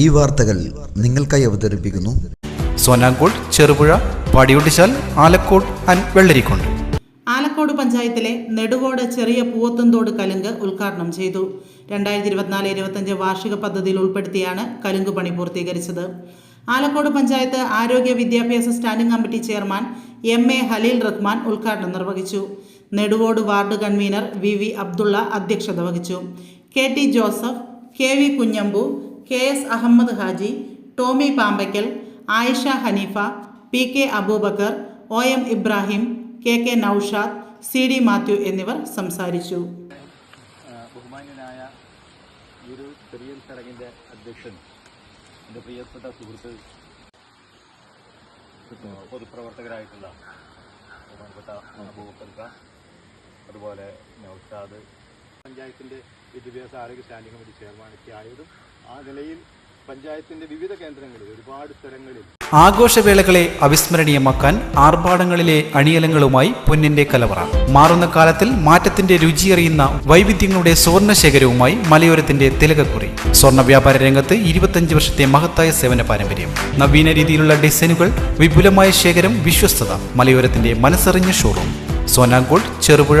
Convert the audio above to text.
ഈ വാർത്തകൾ നിങ്ങൾക്കായി അവതരിപ്പിക്കുന്നു. സോനാങ്കോട് ചെറുപുഴ പാടിയൊട്ടിച്ചാൽ ആലക്കോട് ആൻഡ് വെള്ളരിക്കോട് ആലക്കോട് പഞ്ചായത്തിലെ നെടുകോട് ചെറിയ പൂവത്തുംതോട് കലുങ്ക് ഉദ്ഘാടനം ചെയ്തു. രണ്ടായിരത്തി ഇരുപത്തിനാല് ഇരുപത്തഞ്ച് വാർഷിക പദ്ധതിയിൽ ഉൾപ്പെടുത്തിയാണ് കലുങ്ക് പണി പൂർത്തീകരിച്ചത്. ആലക്കോട് പഞ്ചായത്ത് ആരോഗ്യ വിദ്യാഭ്യാസ standing committee chairman M A Haleel Rahman ഉദ്ഘാടനം നിർവഹിച്ചു. Neduvode ward convener V V Abdulla അധ്യക്ഷത വഹിച്ചു. K T Joseph K V Kunhambu K S Ahmed Haji Tomy Pampackal Ayisha Haneefa P K Aboobacker O M Ibrahim K K Noushad C D Mathew എന്നിവർ സംസാരിച്ചു. ഈ ഒരു ചെറിയ അധ്യക്ഷൻ പ്രിയപ്പെട്ട പൊതുപ്രവർത്തകരായിട്ടുള്ള ബഹുമാനപ്പെട്ട അബൂബക്കർ അതുപോലെ നൗഷാദ് പഞ്ചായത്തിന്റെ വിദ്യാഭ്യാസ ആരോഗ്യ സ്റ്റാൻഡിംഗ് കമ്മിറ്റി ചെയർമാനൊക്കെ ആയതും ആ നിലയിൽ പഞ്ചായത്തിന്റെ വിവിധ കേന്ദ്രങ്ങളിൽ ഒരുപാട് സ്ഥലങ്ങളിൽ ആഘോഷവേളകളെ അവിസ്മരണീയമാക്കാൻ ആർഭാടങ്ങളിലെ അണിയലങ്ങളുമായി പൊന്നിന്റെ കലവറ. മാറുന്ന കാലത്തിൽ മാറ്റത്തിന്റെ രുചിയറിയുന്ന വൈവിധ്യങ്ങളുടെ സ്വർണ ശേഖരവുമായി മലയോരത്തിന്റെ തിലകക്കുറി. സ്വർണ വ്യാപാര രംഗത്ത് ഇരുപത്തഞ്ച് വർഷത്തെ മഹത്തായ സേവന പാരമ്പര്യം. നവീന രീതിയിലുള്ള ഡിസൈനുകൾ വിപുലമായ ശേഖരം വിശ്വസ്തത മലയോരത്തിന്റെ മനസ്സറിഞ്ഞ ഷോറൂം സോനാഗോൾഡ് ചെറുപുഴ